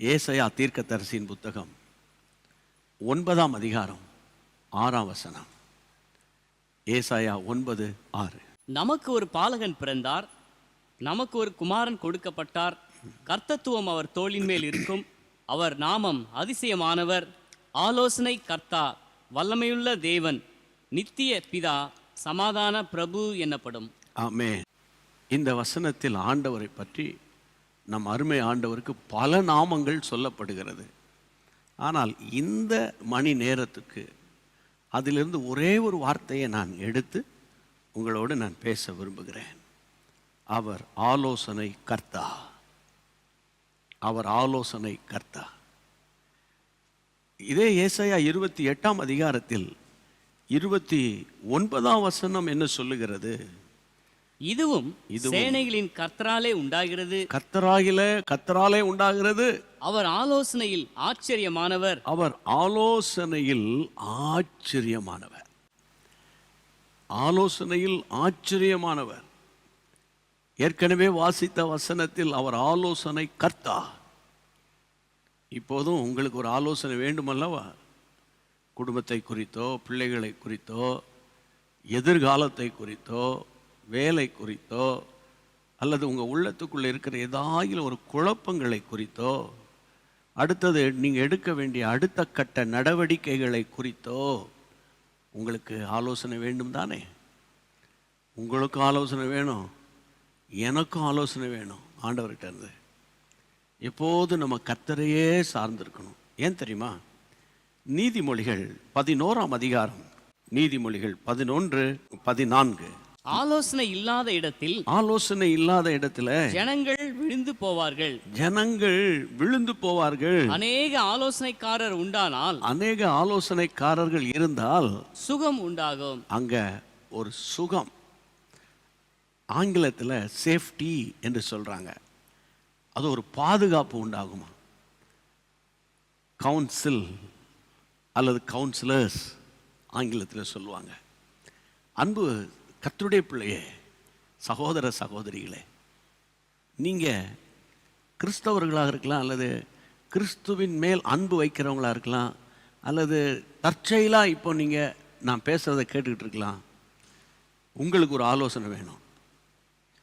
ஏசையா தீர்க்கதரிசியின் புத்தகம் ஒன்பதாம் அதிகாரம் ஆறாம் வசனம். ஏசாயா ஒன்பது ஆறு. நமக்கு ஒரு பாலகன் பிறந்தார். நமக்கு ஒரு குமாரன் கொடுக்கப்பட்டார். கர்த்தத்துவம் அவர் தோளின் மேல் இருக்கும். அவர் நாமம் அதிசயமானவர். ஆலோசனை கர்த்தா வல்லமையுள்ள தேவன் நித்திய பிதா சமாதான பிரபு என்னப்படும். ஆமே இந்த வசனத்தில் ஆண்டவரை பற்றி நம் அருமை ஆண்டவருக்கு பல நாமங்கள் சொல்லப்படுகிறது. ஆனால் இந்த மணி நேரத்துக்கு அதிலிருந்து ஒரே ஒரு வார்த்தையை நான் எடுத்து உங்களோடு நான் பேச விரும்புகிறேன். அவர் ஆலோசனை கர்த்தா. அவர் ஆலோசனை கர்த்தா. இதே ஏசையா இருபத்தி எட்டாம் அதிகாரத்தில் இருபத்தி ஒன்பதாம் வசனம் என்ன சொல்லுகிறது? இதுவும் சேனைகளின் கர்த்தராலே உண்டாகிறது. கத்தராகில கத்தராலே உண்டாகிறது. அவர் ஆலோசனையில் ஆச்சரியமானவர். அவர் ஆலோசனையில் ஆச்சரியமானவர். ஆலோசனையில் ஆச்சரியமானவர். ஏற்கனவே வாசித்த வசனத்தில் அவர் ஆலோசனை கர்த்தா இப்போதும் உங்களுக்கு ஒரு ஆலோசனை வேண்டுமல்லவா? குடும்பத்தை குறித்தோ பிள்ளைகளை குறித்தோ எதிர்காலத்தை குறித்தோ வேலை குறித்தோ அல்லது உங்கள் உள்ளத்துக்குள்ளே இருக்கிற ஏதாயிலும் ஒரு குழப்பங்களை குறித்தோ அடுத்தது நீங்கள் எடுக்க வேண்டிய அடுத்த கட்ட நடவடிக்கைகளை குறித்தோ உங்களுக்கு ஆலோசனை வேண்டும் தானே? உங்களுக்கும் ஆலோசனை வேணும். எனக்கும் ஆலோசனை வேணும் ஆண்டவர்கிட்ட இருந்து. எப்போது நம்ம கத்தரையே சார்ந்திருக்கணும்? ஏன் தெரியுமா? நீதிமொழிகள் பதினோராம் அதிகாரம். நீதிமொழிகள் பதினொன்று பதினான்கு. ஆலோசனை இல்லாத இடத்தில் ஆலோசனை இல்லாத இடத்துல ஜனங்கள் விழுந்து போவார்கள். ஜனங்கள் விழுந்து போவார்கள். அநேக ஆலோசனைக்காரர் உண்டானால் அநேக ஆலோசனைக்காரர்கள் இருந்தால் சுகம் உண்டாகும். அங்க ஒரு சுகம் ஆங்கிலத்தில் சேஃப்டி என்று சொல்றாங்க. அது ஒரு பாதுகாப்பு உண்டாகுமா? கவுன்சில் அல்லது கவுன்சிலர்ஸ் ஆங்கிலத்தில் சொல்லுவாங்க. அன்பு கத்தருடைய பிள்ளையே சகோதர சகோதரிகளே நீங்கள் கிறிஸ்தவர்களாக இருக்கலாம் அல்லது கிறிஸ்துவின் மேல் அன்பு வைக்கிறவங்களாக இருக்கலாம் அல்லது தற்செயலாக இப்போ நீங்கள் நான் பேசுகிறத கேட்டுக்கிட்டு இருக்கலாம் உங்களுக்கு ஒரு ஆலோசனை வேணும்.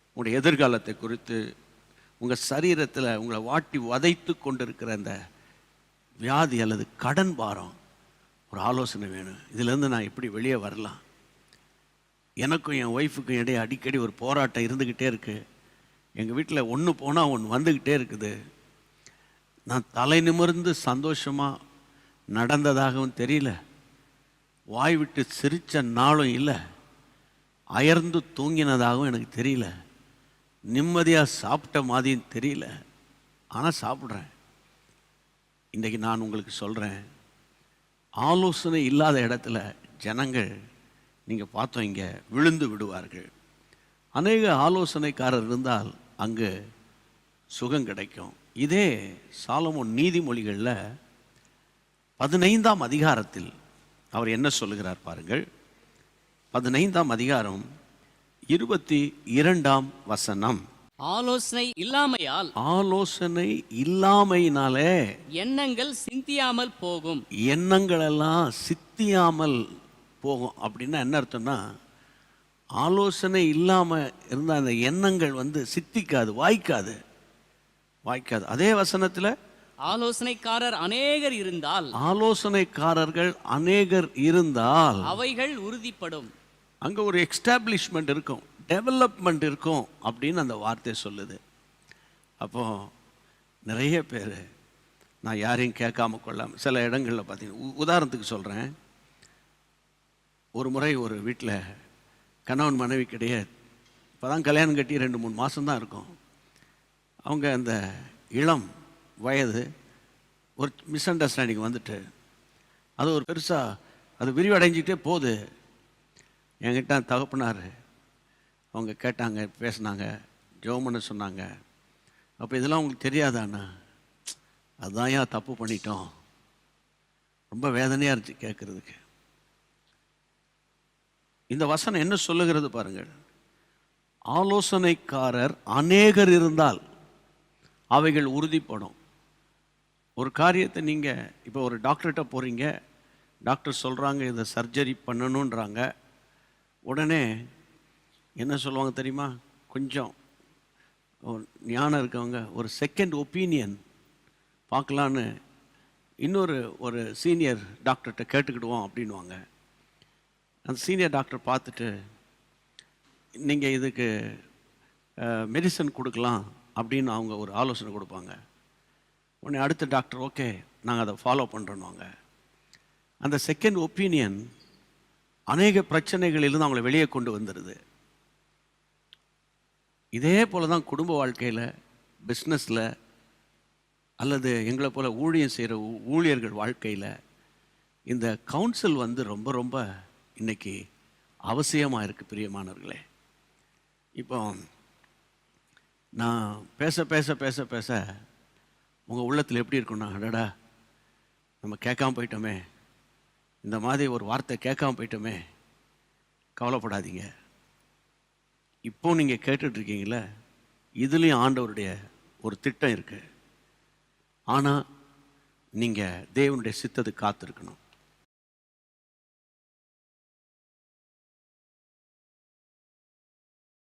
உங்களுடைய எதிர்காலத்தை குறித்து உங்கள் சரீரத்தில் உங்களை வாட்டி வதைத்து கொண்டிருக்கிற அந்த வியாதி அல்லது கடன் பாரம் ஒரு ஆலோசனை வேணும். இதுலேருந்து நான் எப்படி வெளியே வரலாம். எனக்கும் என் ஒய்ஃபுக்கும் இடையே அடிக்கடி ஒரு போராட்டம் இருந்துக்கிட்டே இருக்குது எங்கள் வீட்டில் ஒன்று போனால் ஒன்று வந்துக்கிட்டே இருக்குது. நான் தலை நிமிர்ந்து சந்தோஷமாக நடந்ததாகவும் தெரியல. வாய் விட்டு சிரித்த நாளும் இல்லை. அயர்ந்து தூங்கினதாகவும் எனக்கு தெரியல. நிம்மதியாக சாப்பிட்ட மாதிரியும் தெரியல. ஆனால் சாப்பிட்றேன். இன்றைக்கி நான் உங்களுக்கு சொல்கிறேன் ஆலோசனை இல்லாத இடத்துல ஜனங்கள் நீங்கள் பார்த்தோம் இங்கே விழுந்து விடுவார்கள். அநேக ஆலோசனைக்காரர் இருந்தால் அங்கு சுகம் கிடைக்கும். இதே சாலமோன் நீதிமொழிகளில் பதினைந்தாம் அதிகாரத்தில் அவர் என்ன சொல்லுகிறார் பாருங்கள். பதினைந்தாம் அதிகாரம் இருபத்தி இரண்டாம் வசனம். ஆலோசனை இல்லாமையால் ஆலோசனை இல்லாமையினாலே எண்ணங்கள் சிந்தியாமல் போகும். எண்ணங்களெல்லாம் சித்தியாமல் போகும் அப்படின்னா என்ன அர்த்தம்னா ஆலோசனை இல்லாமல் இருந்த அந்த எண்ணங்கள் வந்து சித்திக்காது வாய்க்காது. வாய்க்காது. அதே வசனத்தில் ஆலோசனைக்காரர் அநேகர் இருந்தால் ஆலோசனைக்காரர்கள் அநேகர் இருந்தால் அவைகள் உறுதிப்படும். அங்கே ஒரு எக்ஸ்டாப்ளிஷ்மெண்ட் இருக்கும் டெவலப்மெண்ட் இருக்கும் அப்படின்னு அந்த வார்த்தை சொல்லுது. அப்போ நிறைய பேர் நான் யாரையும் கேட்காம கொள்ளாம சில இடங்களில் பார்த்தீங்கன்னா உதாரணத்துக்கு சொல்கிறேன் ஒரு முறை ஒரு வீட்டில் கணவன் மனைவிக்கிடையே இப்போ தான் கல்யாணம் கட்டி ரெண்டு மூணு மாதம்தான் இருக்கும். அவங்க அந்த இளம் வயது ஒரு மிஸ் அண்டர்ஸ்டாண்டிங் வந்துட்டு அது ஒரு பெருசாக அது விரிவடைஞ்சிக்கிட்டே போகுது. என்கிட்ட தகப்பனார். அவங்க கேட்டாங்க பேசுனாங்க ஜெபம் பண்ண சொன்னாங்க. அப்போ இதெல்லாம் உங்களுக்கு தெரியாதாண்ணா அதுதான் ஏன் தப்பு பண்ணிட்டோம்? ரொம்ப வேதனையாக இருந்துச்சு கேட்குறதுக்கு இந்த வசனம் என்ன சொல்லுகிறது பாருங்கள். ஆலோசனைக்காரர் அநேகர் இருந்தால் அவைகள் உறுதிப்படும். ஒரு காரியத்தை நீங்கள் இப்போ ஒரு டாக்டர்கிட்ட போகிறீங்க டாக்டர் சொல்கிறாங்க இதை சர்ஜரி பண்ணணுன்றாங்க. உடனே என்ன சொல்லுவாங்க தெரியுமா? கொஞ்சம் ஞானம் இருக்கவங்க ஒரு செகண்ட் ஒப்பீனியன் பார்க்கலான்னு இன்னொரு ஒரு சீனியர் டாக்டர்கிட்ட கேட்டுக்கிடுவோம் அப்படின்வாங்க அந்த சீனியர் டாக்டர் பார்த்துட்டு நீங்கள் இதுக்கு மெடிசன் கொடுக்கலாம் அப்படின்னு அவங்க ஒரு ஆலோசனை கொடுப்பாங்க. உடனே அடுத்த டாக்டர் ஓகே நாங்கள் அதை ஃபாலோ பண்ணுறோன்னுவாங்க அந்த செகண்ட் ஒப்பீனியன் அநேக பிரச்சனைகளிலிருந்து அவங்கள வெளியே கொண்டு வந்துடுது இதே போல தான் குடும்ப வாழ்க்கையில் பிஸ்னஸில் அல்லது எங்களை போல் ஊழியம் செய்கிற ஊழியர்கள் வாழ்க்கையில் இந்த கவுன்சில் வந்து ரொம்ப ரொம்ப இன்னைக்கு அவசியமாக இருக்குது பிரியமானவர்களே. இப்போ நான் பேச பேச பேச பேச உங்கள் உள்ளத்தில் எப்படி இருக்குன்னா அடடா நம்ம கேட்காம போயிட்டோமே. இந்த மாதிரி ஒரு வார்த்தை கேட்காம போயிட்டோமே. கவலைப்படாதீங்க. இப்போ நீங்கள் கேட்டுட்ருக்கீங்களே இதுலேயும் ஆண்டவருடைய ஒரு திட்டம் இருக்குது ஆனால் நீங்கள் தேவனுடைய சித்தத்தை காத்திருக்கணும்.